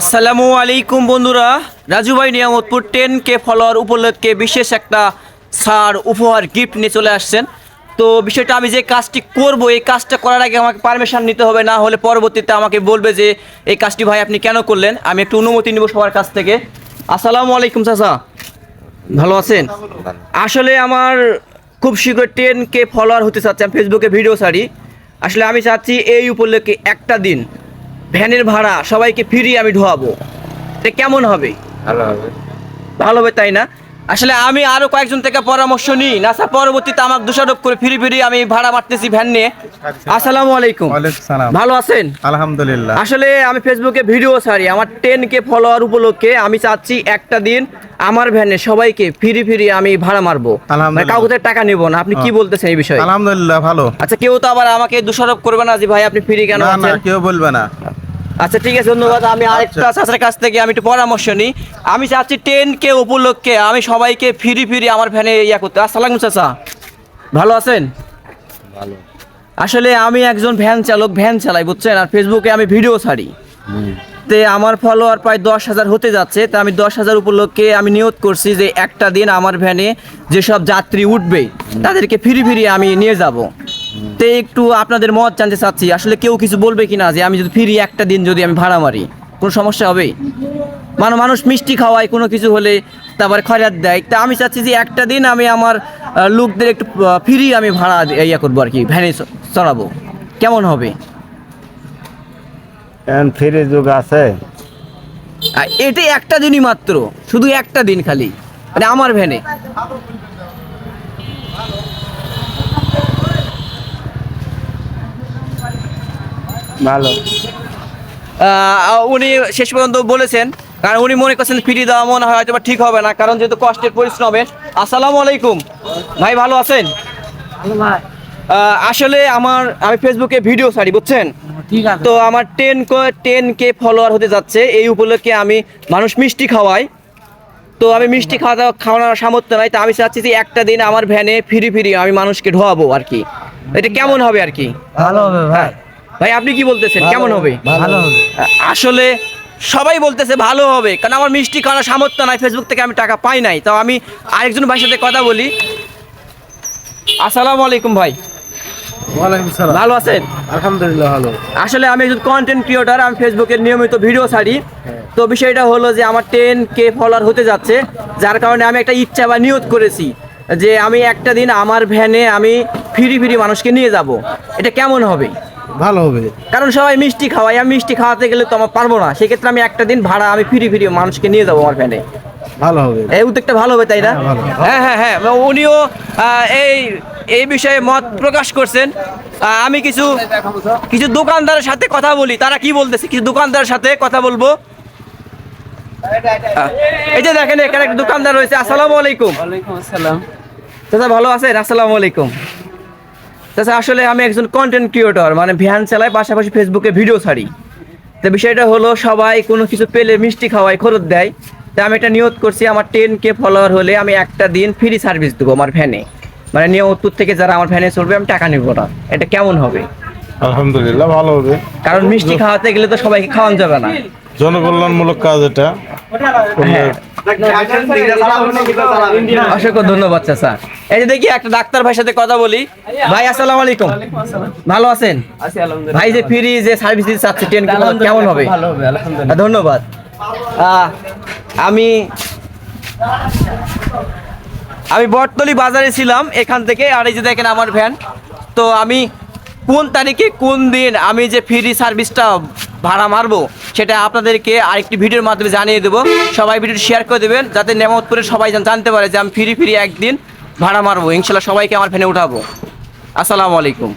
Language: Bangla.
আসসালামু আলাইকুম বন্ধুরা। রাজু ভাই নিয়ামতপুর টেন কে ফলোয়ার উপলক্ষে বিশেষ একটা সার উপহার গিফট নিয়ে চলে আসছেন। তো বিষয়টা আমি যে কাজটি করব, এই কাজটা করার আগে আমাকে পারমিশন নিতে হবে, না হলে পরবর্তীতে আমাকে বলবে যে, এই কাজটি ভাই আপনি কেন করলেন? আমি একটু অনুমতি নিব সবার কাছ থেকে। আসসালামু আলাইকুম চাচা। ভালো আছেন? আসলে আমার খুব শীঘ্র টেন কে ফলোয়ার হতে চাচ্ছে, আমি ফেসবুকে ভিডিও ছাড়ি। আসলে আমি চাচ্ছি এই উপলক্ষে একটা দিন ভ্যানের ভাড়া সবাইকে ফ্রি আমি ঢোয়াবো। এটা কেমন হবে? ভালো হবে। ভালো হবে তাই না? আসলে আমি আরও কয়েকজন থেকে পরামর্শ নিই। না স্যার পরবর্তীতে আমাকে দোষারোপ করে ফিরি ফিরি আমি ভাড়া মারতেছি ভ্যান নিয়ে। আসসালামু আলাইকুম। ভালো আছেন? আলহামদুলিল্লাহ। আসলে আমি ফেসবুকে ভিডিও ছাড়ি। আমার টেন কে ফলোয়ার উপলক্ষে আমি চাচ্ছি একটা দিন আমার ভ্যানে সবাইকে ফিরি ফিরি আমি ভাড়া মারবো। মানে কাউকে টাকা নিব না। আপনি কি বলতেছেন এই বিষয়ে? আলহামদুলিল্লাহ ভালো। আচ্ছা কেউ তো আবার আমাকে দোষারোপ করবে না যে ভাই আপনি ফ্রি কেন না না কেউ বলবে না। আচ্ছা ঠিক আছে ধন্যবাদ। আমি আরেকটা চাচার কাছ থেকে আমি একটু পরামর্শ নিই। আমি চাচ্ছি টেন কে উপলক্ষে আমি সবাইকে ফিরি ফিরি আমার ভ্যানে ইয়া করতে। আসসালাম চাচা। ভালো আছেন? ভালো। আসলে আমি একজন ভ্যান চালক ভ্যান চালাই বুঝছেন? আর ফেসবুকে আমি ভিডিও ছাড়ি। তে আমার ফলোয়ার প্রায় দশ হাজার হতে যাচ্ছে। তা আমি দশ হাজার উপলক্ষে আমি নিয়োগ করছি যে একটা দিন আমার ভ্যানে যেসব যাত্রী উঠবে তাদেরকে ফিরি ফিরি আমি নিয়ে যাব। তে একটু আপনাদের মত জানতে চাচ্ছি আসলে কেউ কিছু বলবে কিনা যে আমি যদি ফিরি একটা দিন যদি আমি ভাড়া মারি কোনো সমস্যা হবে? মানে মানুষ মিষ্টি খাওয়ায় কোনো কিছু হলে তারপরে খরচ দেয়। তা আমি চাচ্ছি যে একটা দিন আমি আমার লোকদের একটু ফ্রি আমি ভাড়া ইয়া করব আর কি ভ্যানে চড়াবো। কেমন হবে? ফ্রি যুগ আছে। আর এটাই একটা দিনই মাত্র শুধু একটা দিন খালি মানে আমার ভ্যানে। ভালো। উনি শেষ পর্যন্ত বলেছেন কারণ উনি মনে করছেন ফিরিয়ে দেওয়া মনে হয় হয়তো ঠিক হবে না কারণ যেহেতু কষ্টের পরিশ্রমে আসসালামু আলাইকুম। ভাই ভালো আছেন? আসলে আমার আমি ফেসবুকে ভিডিও ছাড়ি বুঝছেন? তো আমার টেন টেন কে ফলোয়ার হতে যাচ্ছে এই উপলক্ষে আমি মানুষ মিষ্টি খাওয়াই। তো আমি মিষ্টি খাওয়া দাওয়া খাওয়ানোর সামর্থ্য নাই তো আমি চাচ্ছি যে একটা দিন আমার ভ্যানে ফিরি ফিরি আমি মানুষকে ঢোয়াবো আর কি। এটা কেমন হবে আর কি? ভালো হবে ভাই। ভাই আপনি কি বলতেছেন? কেমন হবে? ভালো হবে। আসলে সবাই বলতেছে ভালো হবে কারণ আমার মিষ্টি খাওয়ানোর সামর্থ্য নাই ফেসবুক থেকে আমি টাকা পাই নাই। তো আমি আরেকজন ভাইয়ের সাথে কথা বলি। আসসালামু আলাইকুম ভাই। ভালো আছেন? আলহামদুলিল্লাহ ভালো। আসলে আমি একজন কন্টেন্ট ক্রিয়েটর আমি ফেসবুকে নিয়মিত ভিডিও ছাড়ি। তো বিষয়টা হলো যে আমার টেন কে ফলোয়ার হতে যাচ্ছে যার কারণে আমি একটা ইচ্ছা বা নিয়ত করেছি যে আমি একটা দিন আমার ভ্যানে আমি ফিরি ফিরি মানুষকে নিয়ে যাব। এটা কেমন হবে? ভালো হবে। কারণ সবাই মিষ্টি খাওয়াই আমি মিষ্টি খাওয়াতে গেলে তো আমার পারব না। সেক্ষেত্রে আমি একটা দিন ভাড়া আমি ফিরি ফিরি মানুষকে নিয়ে যাব আমার ভ্যানে ভালো হবে। এই উদ্যোগটা ভালো হবে তাই না? হ্যাঁ, হ্যাঁ হ্যাঁ হ্যাঁ উনিও এই এই বিষয়ে মত প্রকাশ করছেন। আহ, আমি কিছু কিছু দোকানদারের সাথে কথা বলি। তারা কি বলতেছে? কিছু দোকানদারের সাথে কথা বলব। এই যে দেখেন এখানে একটা দোকানদার রয়েছে। আসসালামু আলাইকুম। ওয়ালাইকুম আসসালাম। চাচা ভালো আছেন? আসসালামু আলাইকুম। চাচা আসলে আমি একজন কন্টেন্ট ক্রিয়েটর মানে ভ্যান চালাই পাশাপাশি ফেসবুকে ভিডিও ছাড়ি। তো বিষয়টা হলো সবাই কোনো কিছু পেলে মিষ্টি খাওয়ায় খরচ দেয়। তা আমি একটা নিয়ত করছি আমার টেন কে ফলোয়ার হলে আমি একটা দিন ফ্রি সার্ভিস দেবো আমার ভ্যানে। মানে নিয়মতুর থেকে যারা আমার ভ্যানে চলবে আমি টাকা নেব না। এটা কেমন হবে? আলহামদুলিল্লাহ ভালো হবে। কারণ মিষ্টি খাওয়াতে গেলে তো সবাইকে খাওয়ানো যাবে না। জনকল্যাণমূলক কাজ এটা। করলে অসংখ্য ধন্যবাদ চাচা এই যে দেখি একটা ডাক্তার ভাইয়ের সাথে কথা বলি ভাই আসসালামু আলাইকুম ভালো আছেন ভাই যে ফ্রি যে সার্ভিস দিতে চাচ্ছে ট্রেন কেমন হবে ভালো হবে আলহামদুলিল্লাহ আহ, ধন্যবাদ আমি আমি বটতলি বাজারে ছিলাম এখান থেকে আর এই যে দেখেন আমার ভ্যান তো আমি কোন তারিখে কোন দিন আমি যে ফ্রি সার্ভিসটা ভাড়া মারবো, সেটা আপনাদেরকে আরেকটি ভিডিওর মাধ্যমে জানিয়ে দেবো। সবাই ভিডিও শেয়ার করে দেবেন, যাতে নেমতপুরে সবাই জানতে পারে যে আমি ফ্রি ফ্রি একদিন ভাড়া মারবো। ইনশাল্লাহ সবাইকে আমার ফেনে উঠাবো। আসসালামু আলাইকুম।